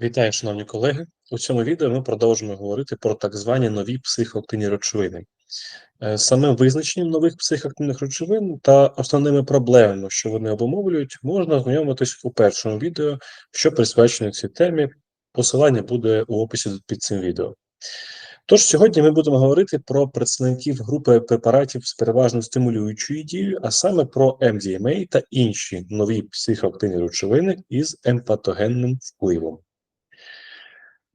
Вітаю, шановні колеги. У цьому відео ми продовжимо говорити про так звані нові психоактивні речовини. Е, Самим визначенням нових психоактивних речовин та основними проблемами, що вони обумовлюють, можна ознайомитись у першому відео, що присвячено цій темі. Посилання буде у описі під цим відео. Тож сьогодні ми будемо говорити про представників групи препаратів з переважно стимулюючою дією, а саме про MDMA та інші нові психоактивні речовини із емпатогенним впливом.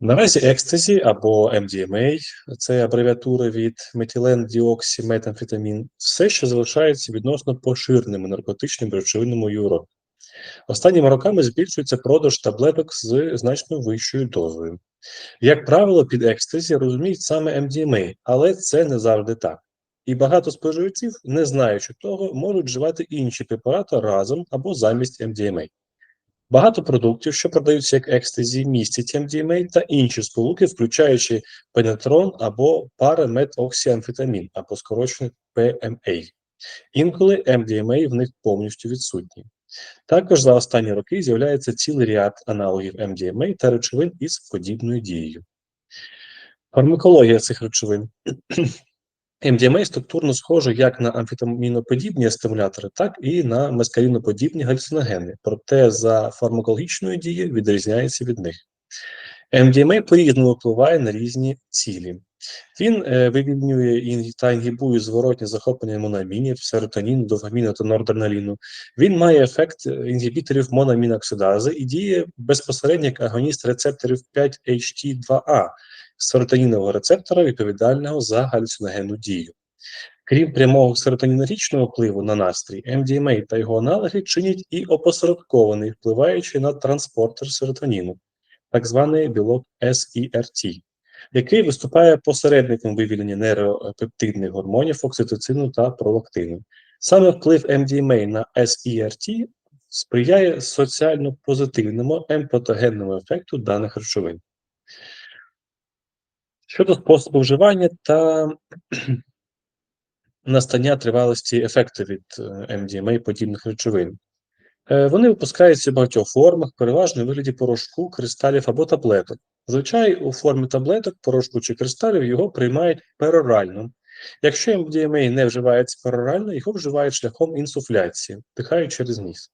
Наразі екстазі або MDMA, це абревіатура від метілендіоксіметамфетамін, все ще залишається відносно поширеними наркотичними речовинами у Європі. Останніми роками збільшується продаж таблеток з значно вищою дозою. Як правило, під екстазі розуміють саме MDMA, але це не завжди так. І багато споживачів, не знаючи того, можуть вживати інші препарати разом або замість MDMA. Багато продуктів, що продаються як екстазі, містять MDMA та інші сполуки, включаючи пенетрон або параметоксіамфетамін, або скорочений PMA. Інколи MDMA в них повністю відсутні. Також за останні роки з'являється цілий ряд аналогів MDMA та речовин із подібною дією. Фармакологія цих речовин. MDMA структурно схоже як на амфетаміноподібні стимулятори, так і на мескаліноподібні галюциногени, проте за фармакологічною дією відрізняється від них. MDMA по-різному впливає на різні цілі. Він е, вивільнює та інгібує зворотні захоплення монамінів, серотоніну, дофаміну та норадреналіну. Він має ефект інгібіторів мономіноксидази і діє безпосередньо як агоніст рецепторів 5-HT2A, серотонінового рецептора, відповідального за галюциногенну дію. Крім прямого серотонінергічного впливу на настрій, MDMA та його аналоги чинять і опосередкований, впливаючи на транспортер серотоніну, так званий білок SERT, який виступає посередником вивільнення нейропептидних гормонів окситоцину та пролактину. Саме вплив MDMA на SERT сприяє соціально позитивному емпатогенному ефекту даних речовин. Щодо способу вживання та настання тривалості ефекту від MDMA подібних речовин. Е, Вони випускаються в багатьох формах, переважно у вигляді порошку, кристалів або таблеток. Зазвичай у формі таблеток, порошку чи кристалів його приймають перорально. Якщо MDMA не вживається перорально, його вживають шляхом інсуфляції, вдихають через ніс.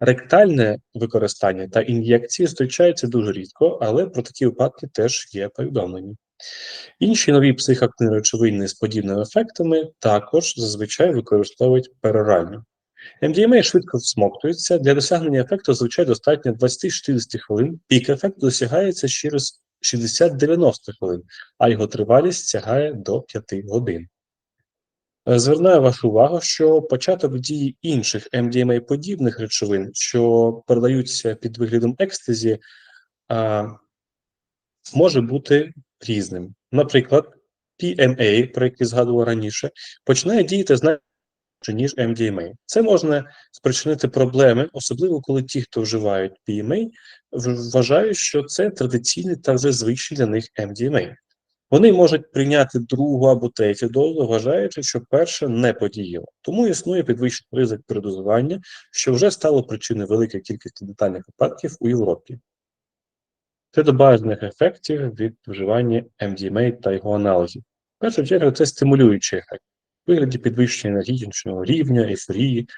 Ректальне використання та ін'єкції зустрічаються дуже рідко, але про такі випадки теж є повідомлені. Інші нові психоактивні речовини з подібними ефектами також зазвичай використовують перорально. MDMA швидко всмоктується, для досягнення ефекту зазвичай достатньо 20-60 хвилин, пік ефекту досягається через 60-90 хвилин, а його тривалість сягає до 5 годин. Звертаю вашу увагу, що початок дії інших MDMA-подібних речовин, що передаються під виглядом екстазі, може бути різним. Наприклад, PMA, про який згадував раніше, починає діяти значно ніж MDMA. Це можна спричинити проблеми, особливо коли ті, хто вживають PMA, вважають, що це традиційний та вже звичний для них MDMA. Вони можуть прийняти другу або третю дозу, вважаючи, що перша не подіяла. Тому існує підвищений ризик передозування, що вже стало причиною великої кількості детальних випадків у Європі. Щодо бажаних ефектів від вживання MDMA та його аналогів. В першу чергу, це стимулюючий ефект у вигляді підвищення енергетичного рівня, ейфорії,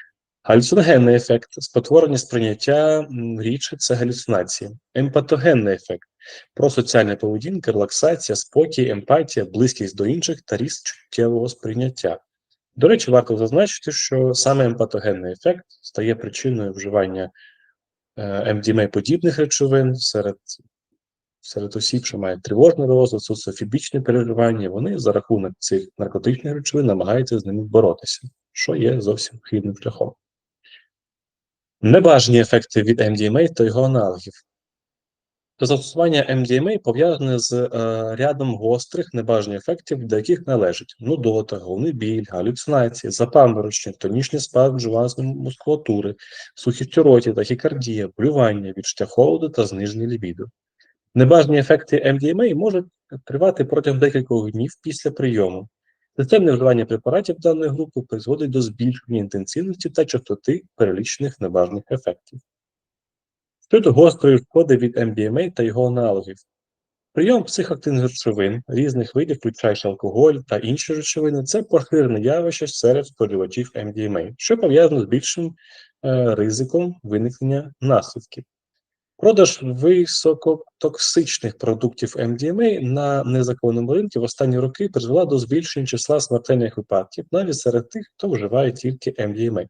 галюциногенний ефект, спотворення сприйняття рідше це галюцинації, емпатогенний ефект, просоціальна поведінка, релаксація, спокій, емпатія, близькість до інших та ріст чуттєвого сприйняття. До речі, варто зазначити, що саме емпатогенний ефект стає причиною вживання МДМА-подібних речовин серед серед осіб, що мають тривожний розвиток, соціофібічне переживання, вони за рахунок цих наркотичних речовин намагаються з ними боротися, що є зовсім хибним шляхом. Небажані ефекти від MDMA та його аналогів. Застосування MDMA пов'язане з е, рядом гострих небажаних ефектів, до яких належать нудота, головний біль, галюцинації, запаморочення, тонічний спад мускулатури, сухість у роті, тахікардія, блювання, відчуття холоду та зниження лібіду. Небажані ефекти MDMA можуть тривати протягом декількох днів після прийому. Системне вживання препаратів даної групи призводить до збільшення інтенсивності та частоти перелічених небажаних ефектів. щодо гострої шкоди від MDMA та його аналогів. Прийом психоактивних речовин різних видів, включаючи алкоголь та інші речовини, це поширене явище серед споживачів MDMA, що пов'язано з більшим е, ризиком виникнення наслідків. Продаж високотоксичних продуктів MDMA на незаконному ринку в останні роки призвела до збільшення числа смертельних випадків навіть серед тих, хто вживає тільки MDMA.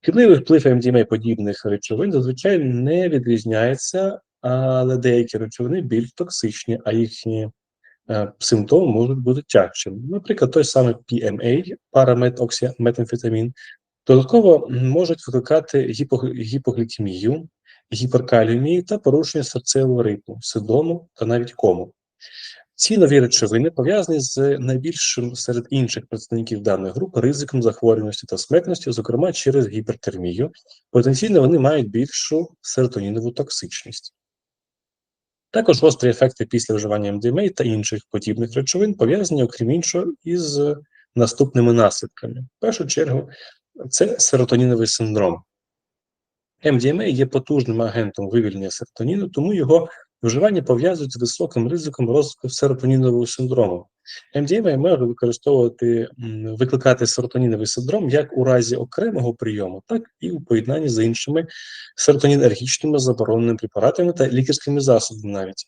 Шкідливий вплив MDMA подібних речовин зазвичай не відрізняється, але деякі речовини більш токсичні, а їхні е, симптоми можуть бути тягчими. Наприклад, той самий PMA, параметоксиметамфетамін, додатково можуть викликати гіпо- гіпоглікемію, гіперкаліумію та порушення серцевого ритму, сидрому та навіть кому. Ці нові речовини пов'язані з найбільшим серед інших представників даної групи ризиком захворюваності та смертності, зокрема через гіпертермію. Потенційно вони мають більшу серотонінову токсичність. Також гострі ефекти після вживання МДМА та інших подібних речовин пов'язані, окрім іншого, із наступними наслідками. В першу чергу, це серотоніновий синдром. МДМА є потужним агентом вивільнення серотоніну, тому його вживання пов'язують з високим ризиком розвитку серотонінового синдрому. МДМА може використовувати викликати серотоніновий синдром як у разі окремого прийому, так і у поєднанні з іншими серотонінергічними забороненими препаратами та лікарськими засобами навіть.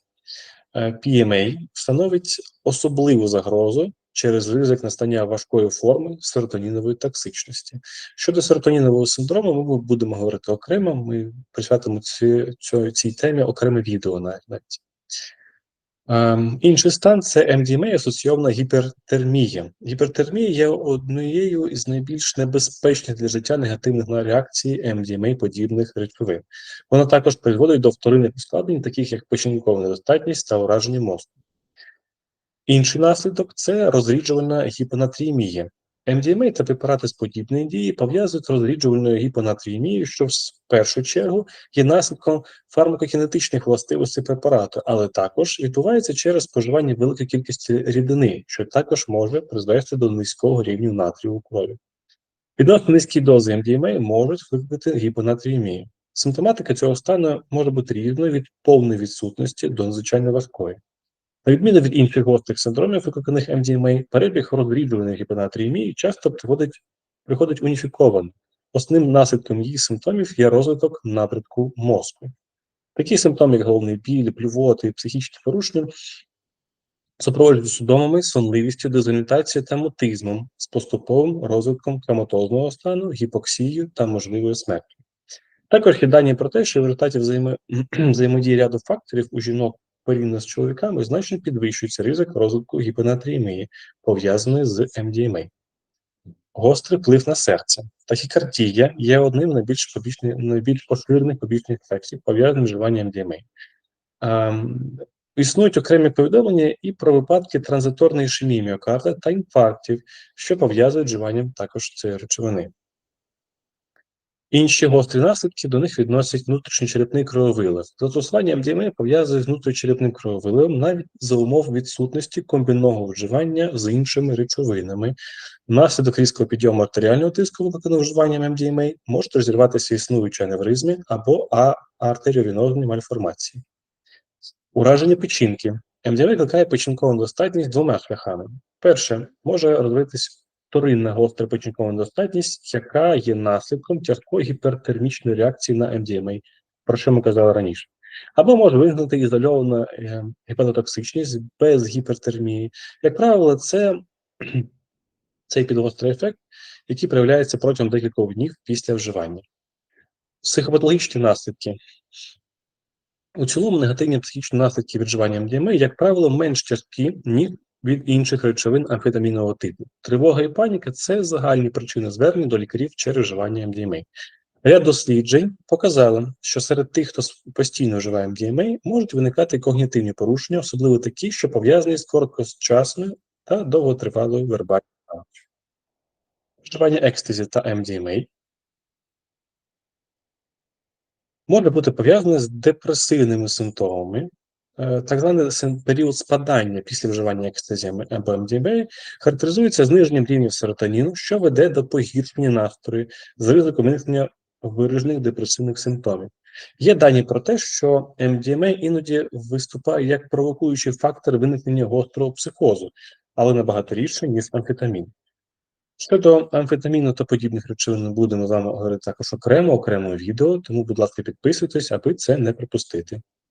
Е, PMA становить особливу загрозу через ризик настання важкої форми серотонінової токсичності. Щодо серотонінового синдрому, ми будемо говорити окремо. Ми присвятимо ці, цю, цій темі окреме відео навіть. Ем, інший стан це MDMA асоційована гіпертермія. Гіпертермія є однією із найбільш небезпечних для життя негативних реакцій MDMA подібних речовин. Вона також призводить до вторинних ускладнень, таких як печінкова недостатність та ураження мозку. Інший наслідок це розріджувальна гіпонатріємія. МДМА та препарати з подібної дії пов'язують з розріджувальною гіпонатріємією, що в першу чергу є наслідком фармакокінетичних властивостей препарату, але також відбувається через споживання великої кількості рідини, що також може призвести до низького рівня натрію у крові. Відносно низькі дози МДМА можуть викликати гіпонатріємію. Симптоматика цього стану може бути різною від повної відсутності до надзвичайно важкої. На відміну від інших гострих синдромів, викликаних МДМА, перебіг розріджуваної гіпонатріємії часто приходить, приходить уніфікований. Основним наслідком її симптомів є розвиток напрямку мозку. Такі симптоми, як головний біль, блювоти і психічні порушення, супроводжуються судомами, сонливістю, дезорієнтацією та мутизмом з поступовим розвитком коматозного стану, гіпоксією та можливою смертю. Також є дані про те, що в результаті взаємодії ряду факторів у жінок порівняно з чоловіками значно підвищується ризик розвитку гіпонатріємії, пов'язаної з МДМА. Гострий вплив на серце. Тахікардія є одним з найбільш, найбільш поширених побічних ефектів, пов'язаних з вживанням МДМА. Ем, існують окремі повідомлення і про випадки транзиторної ішемії міокарда та інфарктів, що пов'язують з вживанням також цієї речовини. Інші гострі наслідки до них відносять внутрішньочерепний крововилив. Застосування МДМА пов'язує з внутрішньочерепним крововиливом навіть за умов відсутності комбінного вживання з іншими речовинами. Внаслідок різкого підйому артеріального тиску, викликаного вживанням МДМА, можуть розірватися існуючі аневризми або артеріовінозні мальформації. Ураження печінки. МДМА викликає печінкову недостатність двома шляхами. Перше, може розвитись вторинна гостра печінкова недостатність, яка є наслідком тяжкої гіпертермічної реакції на МДМА, про що ми казали раніше. Або може виникнути ізольована е, гепатотоксичність без гіпертермії. Як правило, це цей підгострий ефект, який проявляється протягом декількох днів після вживання. Психопатологічні наслідки. У цілому негативні психічні наслідки від вживання МДМА, як правило, менш тяжкі, ніж від інших речовин амфетамінового типу. Тривога і паніка це загальні причини звернень до лікарів через вживання МДМА. Ряд досліджень показали, що серед тих, хто постійно вживає МДМА, можуть виникати когнітивні порушення, особливо такі, що пов'язані з короткочасною та довготривалою вербальною пам'яттю. Вживання екстазі та МДМА може бути пов'язане з депресивними симптомами, так званий період спадання після вживання екстазі або МДМА характеризується зниженням рівнів серотоніну, що веде до погіршення настрою з ризиком виникнення виражених депресивних симптомів. Є дані про те, що MDMA іноді виступає як провокуючий фактор виникнення гострого психозу, але набагато рідше, ніж амфетамін. Щодо амфетаміну та подібних речовин, ми будемо з вами говорити також окремо, окремо відео, тому, будь ласка, підписуйтесь, аби це не пропустити.